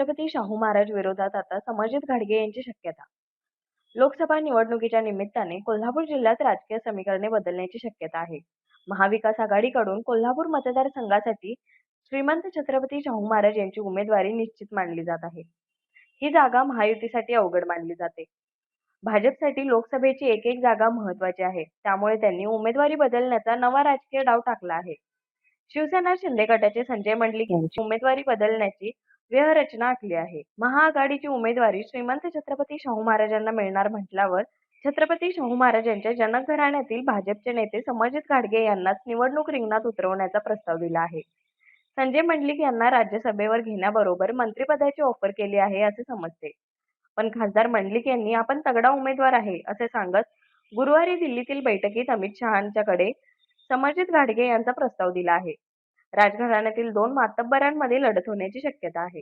छत्रपती शाहू महाराज विरोधात आता समजित घाडगे यांची शक्यता. लोकसभा निवडणुकीच्या निमित्ताने कोल्हापूर जिल्ह्यात राजकीय समीकरणे बदलण्याची शक्यता आहे. महाविकास आघाडीकडून कोल्हापूर मतदारसंघासाठी श्रीमंत छत्रपती शाहू महाराज यांची उमेदवारी निश्चित मानली जात आहे. ही जागा महायुतीसाठी अवघड मानली जाते. भाजपसाठी लोकसभेची एक एक जागा महत्वाची आहे. त्यामुळे त्यांनी उमेदवारी बदलण्याचा नवा राजकीय डाव टाकला आहे. शिवसेना शिंदे गटाचे संजय मंडलिक यांची उमेदवारी बदलण्याची व्यहरचना आखली आहे. महाआघाडीची उमेदवारी श्रीमंत छत्रपती शाहू महाराजांना मिळणार म्हटल्यावर छत्रपती शाहू महाराज यांच्या जनक घराण्यातील भाजपचे नेते समजित घाडगे यांनाच निवडणूक रिंगणात उतरवण्याचा प्रस्ताव दिला आहे. संजय मंडलिक यांना राज्यसभेवर घेण्याबरोबर मंत्रिपदाची ऑफर केली आहे असे समजते. पण खासदार मंडलिक यांनी आपण तगडा उमेदवार आहे असे सांगत गुरुवारी दिल्लीतील बैठकीत अमित शहांच्याकडे समजित घाडगे यांचा प्रस्ताव दिला आहे. राजघराण्यातील दोन मातब्बरांमध्ये लढत होण्याची शक्यता आहे.